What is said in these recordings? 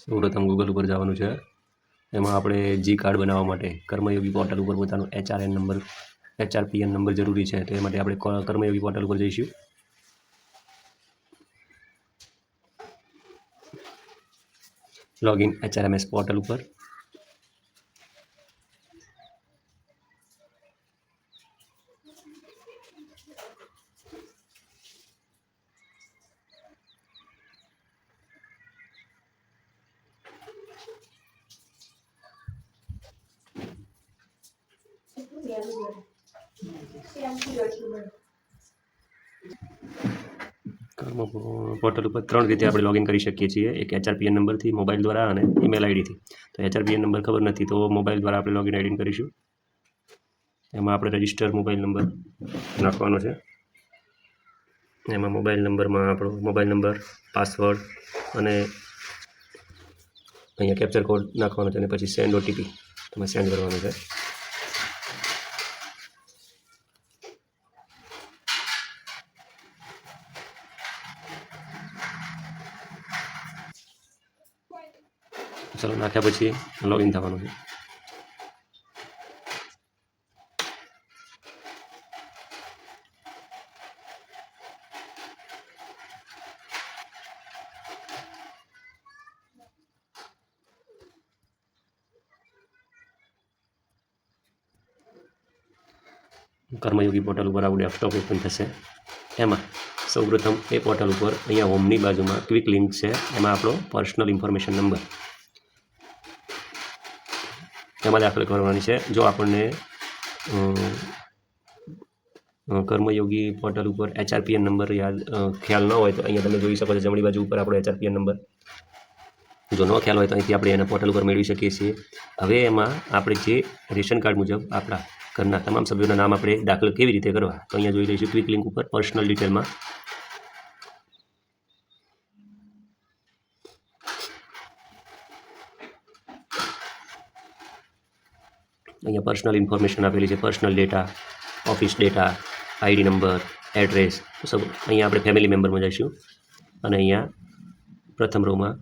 સૌપ્રથમ ગૂગલ ઉપર જવાનું છે. એમાં આપણે જી કાર્ડ બનાવવા માટે કર્મયોગી પોર્ટલ ઉપર પોતાનો એચઆરએન નંબર એચઆરપીએન નંબર જરૂરી છે. તો એ માટે આપણે કર્મયોગી પોર્ટલ ઉપર જઈશું. લોગિન એચઆરએમએસ પોર્ટલ ઉપર. પોર્ટલ ઉપર ત્રણ રીતે આપણે લોગિન કરી શકીએ છીએ. એક એચઆરપીએન નંબરથી મોબાઈલ દ્વારા અને ઈમેલ આઈડીથી તો એચઆરપીએન નંબર ખબર નથી તો મોબાઈલ દ્વારા આપણે લોગિન આઈડી કરીશું. એમાં આપણે રજિસ્ટર મોબાઈલ નંબર નાખવાનો છે. એમાં મોબાઈલ નંબરમાં આપણો મોબાઈલ નંબર પાસવર્ડ અને અહીંયા કેપ્ચર કોડ નાખવાનો છે અને પછી સેન્ડ ઓટીપી તમે સેન્ડ કરવાનો છે. ચલો નાખ્યા પછી લોગિન થવાનું છે કર્મયોગી પોર્ટલ ઉપર આવું ડેસ્કટોપ ઓપન થશે એમાં સૌપ્રથમ એ પોર્ટલ ઉપર અહીંયા હોમની બાજુમાં ક્વિક લિંક છે. એમાં આપણો પર્સનલ ઇન્ફોર્મેશન નંબર એમાં દાખલ કરવાની છે. જો આપણને કર્મયોગી પોર્ટલ ઉપર એચઆરપીએન નંબર યાદ ખ્યાલ ન હોય તો અહીંયા તમે જોઈ શકો છો જમણી બાજુ ઉપર આપણો એચઆરપીએન નંબર જો ન ખ્યાલ હોય તો અહીંથી આપણે એના પોર્ટલ ઉપર મેળવી શકીએ છીએ. હવે એમાં આપણે જે રેશન કાર્ડ મુજબ આપણા ઘરના તમામ સભ્યોના નામ આપણે દાખલ કેવી રીતે કરવા? તો અહીંયા જોઈ લઈશું ક્વિક લિંક ઉપર પર્સનલ ડિટેલમાં અહીંયા પર્સનલ ઇન્ફોર્મેશન આપેલી છે personal data office data ID number address સબ અહીંયા આપણે ફેમિલી મેમ્બરમાં જઈશું. અને અહીંયા પ્રથમ રોમાં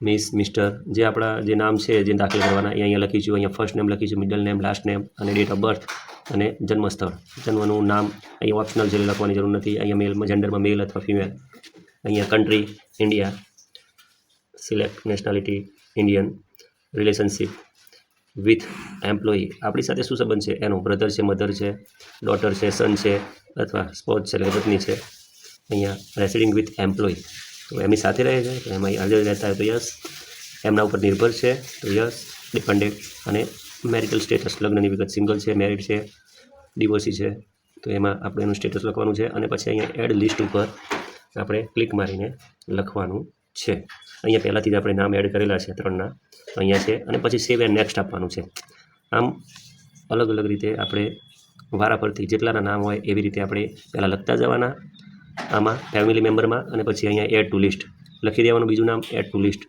મિસ મિસ્ટર જે આપણા જે નામ છે જે દાખલ કરવાના એ અહીંયા લખીશું. અહીંયા ફર્સ્ટ નેમ લખીશું મિડલ નેમ લાસ્ટ નેમ અને ડેટ ઓફ બર્થ અને જન્મસ્થળ. જન્મનું નામ અહીંયા ઓપ્શનલ છે લખવાની જરૂર નથી. અહીંયા મેલમાં જેન્ડરમાં મેલ અથવા ફિમેલ અહીંયા country India select nationality Indian relationship with employee આપણી સાથે શું સંબંધ છે? એનો બ્રધર છે મધર છે ડોટર છે સન છે, અથવા સ્પોઝ છે એટલે પત્ની છે. અહીંયા રેસિડિંગ વિથ એમ્પ્લોયી તો એમની સાથે રહે છે એમાં હાજર રહેતા હોય તો યસ એમના ઉપર નિર્ભર છે, તો યસ ડિપેન્ડેન્ટ અને મેરિટલ સ્ટેટસ લગ્નની વિગત સિંગલ છે મેરિડ છે ડિવોર્સી છે. તો એમાં આપણે એનું સ્ટેટસ લખવાનું છે અને પછી અહીંયા એડ લિસ્ટ ઉપર આપણે ક્લિક મારીને લખવાનું છે. અહીંયા પહેલાંથી જ આપણે નામ એડ કરેલા છે ત્રણના તો અહીંયા છે અને પછી સેવ એન્ડ નેક્સ્ટ આપવાનું છે. આમ અલગ અલગ રીતે આપણે વારા પરથી જેટલાના નામ હોય એવી રીતે આપણે પહેલાં લખતા જવાના, આમાં ફેમિલી મેમ્બરમાં અને પછી અહીંયા એડ ટુ લિસ્ટ લખી દેવાનું બીજું નામ એડ ટુ લિસ્ટ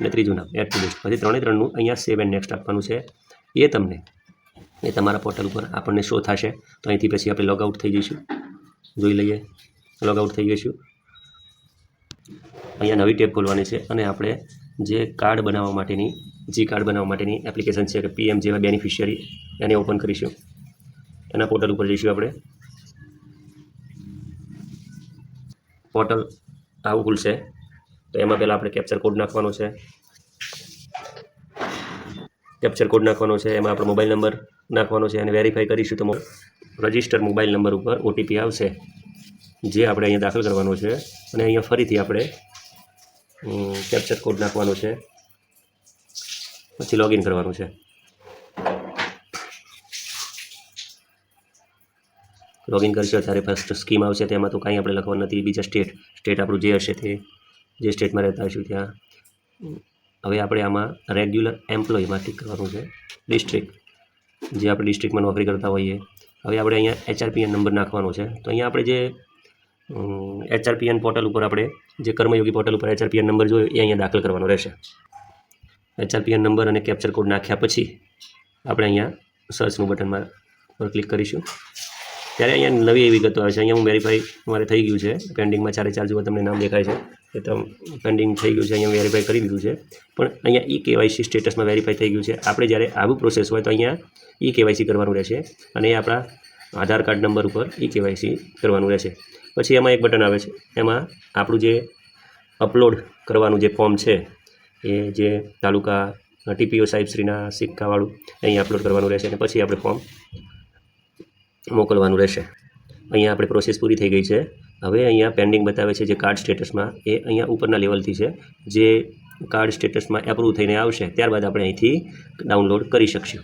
અને ત્રીજું નામ એડ ટુ લિસ્ટ પછી ત્રણે ત્રણનું અહીંયા સેવ એન્ડ નેક્સ્ટ આપવાનું છે. એ તમને, એ તમારા પોર્ટલ ઉપર આપણને શો થશે. તો અહીંથી પછી આપણે લોગઆઉટ થઈ જઈશું. જોઈ લઈએ. લોગઆઉટ થઈ જઈશું. અહીંયા નવી ટેબ ખોલવાની છે અને આપણે જે કાર્ડ બનાવવા માટેની, જી કાર્ડ બનાવવા માટેની એપ્લિકેશન છે કે પીએમ જેવા બેનિફિશિયરી એને ઓપન કરીશું. એના પોર્ટલ ઉપર જઈશું આપણે. પોર્ટલ આવું ખુલશે. તો એમાં પહેલાં આપણે કેપ્ચર કોડ નાખવાનો છે. કેપ્ચર કોડ નાખવાનો છે. એમાં આપણો મોબાઈલ નંબર નાખવાનો છે અને વેરીફાઈ કરીશું તો રજિસ્ટર મોબાઈલ નંબર ઉપર ઓટીપી આવશે. જે આપણે અહીંયા દાખલ કરવાનો છે. અને અહીંયા ફરીથી આપણે કેપ્ચર કોડ નાખવાનો છે. પછી લોગિન કરવાનું છે. લોગિન કરશો ત્યારે ફર્સ્ટ સ્કીમ આવશે, તેમાં તો કાંઈ આપણે લખવાનું નથી. બીજા સ્ટેટ સ્ટેટ આપણું જે હશે તે, જે સ્ટેટમાં રહેતા હશું ત્યાં. હવે આપણે આમાં રેગ્યુલર એમ્પ્લોયમાં ટીક કરવાનું છે. ડિસ્ટ્રિક્ટ જે આપણે ડિસ્ટ્રિક્ટમાં નોકરી કરતા હોઈએ. હવે આપણે અહીંયા એચઆરપીએન નંબર નાખવાનો છે. તો અહીંયા આપણે જે એચઆરપીએન પોર્ટલ ઉપર આપણે જે કર્મયોગી પોર્ટલ ઉપર એચઆરપીએન નંબર જોયો, એ અહીંયા દાખલ કરવાનો રહેશે. એચઆરપીએન નંબર અને કેપ્ચર કોડ નાખ્યા પછી આપણે અહીંયા સર્ચનું બટનમાં પર ક્લિક કરીશું. ત્યારે અહીંયા નવી એવી વિગતો આવે છે અહીંયા હું વેરીફાઈ મારે થઈ ગયું છે. પેન્ડિંગમાં ચારે ચાર જેવા તમને નામ દેખાય છે. એ તો પેન્ડિંગ થઈ ગયું છે, અહીંયા વેરીફાઈ કરી દીધું છે. પણ અહીંયા ઈ કેવાયસી સ્ટેટસમાં વેરીફાઈ થઈ ગયું છે. આપણે જ્યારે આવું પ્રોસેસ હોય તો અહીંયા ઈ કેવાયસી કરવાનું રહેશે. અને એ આપણા આધાર કાર્ડ નંબર ઉપર ઈ કેવાયસી કરવાનું રહેશે. પછી એમાં એક બટન આવે છે. એમાં આપણું જે અપલોડ કરવાનું જે ફોર્મ છે, એ જે તાલુકા ટીપીઓ સાહેબશ્રીના સિક્કાવાળું અહીં અપલોડ કરવાનું રહેશે અને પછી આપણે ફોર્મ મોકલવાનું રહેશે. અહીંયા આપણે પ્રોસેસ પૂરી થઈ ગઈ છે. હવે અહીંયા પેન્ડિંગ બતાવે છે જે કાર્ડ સ્ટેટસમાં, એ અહીંયા ઉપરના લેવલથી છે. જે કાર્ડ સ્ટેટસમાં એપ્રૂવ થઈને આવશે, ત્યારબાદ આપણે અહીંથી ડાઉનલોડ કરી શકશું.